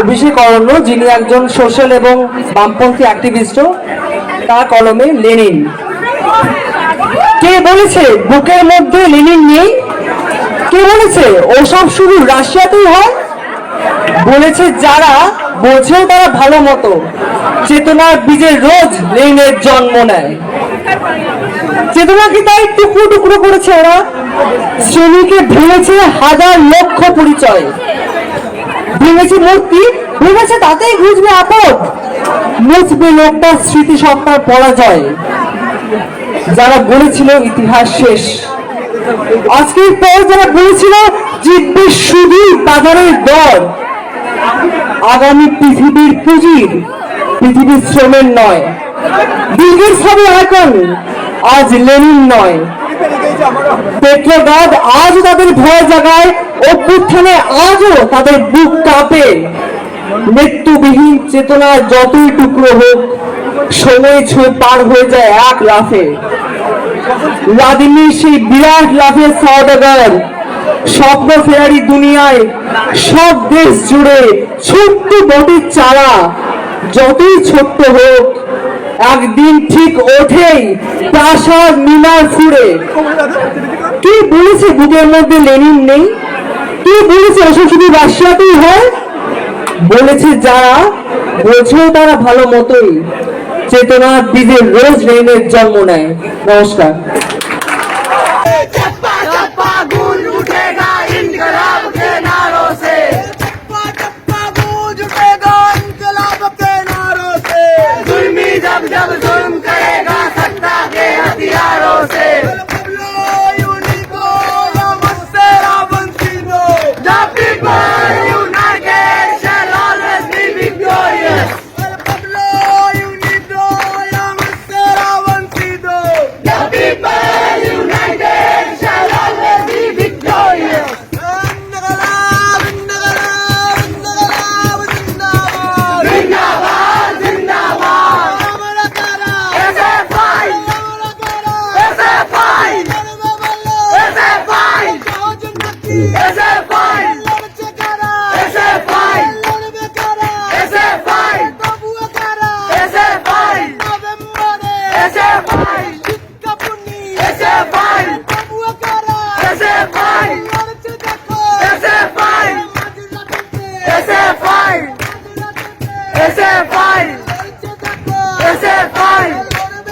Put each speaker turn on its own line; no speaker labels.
অভিষেক অরণ্য যিনি একজন সোশ্যাল এবং বামপন্থী অ্যাক্টিভিস্ট তার কলমে লেনিন। কে বলেছে বুকের মধ্যে লেনিন নেই? কে বলেছে ওসব শুধু রাশিয়াতেই হয়? বলেছে যারা বোঝেও তারা ভালো মতো চেতনার বীজের রোজ লেনিনের জন্ম নেয়। চেতনাকে তাই টুকরো টুকরো করেছে ওরা? শ্রেণীকে ভেঙেছে হাজার লক্ষ পরিচয়। ভেঙেছে মূর্তি ভেঙেছে তাতেই ঘুষবে আপদ। মুছবে লোকটা স্মৃতি সত্তার পরাজয়, যারা বলেছিল ইতিহাস শেষ। আজকের পর যারা বলেছিল জিতবে শুধুই বাজারের দর আগামী পৃথিবীর পুঁজির, পৃথিবীর শ্রমের নয়। বিলগেটস হবে এখন, আজ লেনিন নয়। পেট্রোগাদ আজ তাদের ভয় জাগায় অভ্যুত্থানে আজও তাদের বুক কাঁপে। মৃত্যুবিহীন চেতনা যতই টুকরো হোক, সময় ছুঁয়ে পার হয়ে যায় এক লাফে। ভ্লাদিমির সেই বিরাট লাফের সওদাগর, স্বপ্ন ফেরারি দুনিয়ায় সব দেশ জুড়ে ছোট্ট বটির চারা, যতই ছোট্ট হোক, একদিন ঠিক ওঠেই প্রাসাদ মিনার ফুড়ে। কে বলেছে বুকের মধ্যে লেনিন নেই? কে বলেছে এসব শুধু রাশিয়াতেই হয়? বলেছে যারা বোঝেও তারা ভালো মতোই। চেতনা বীজের রোজ লেনিনের জন্ম নেয়। নমস্কার।
谢谢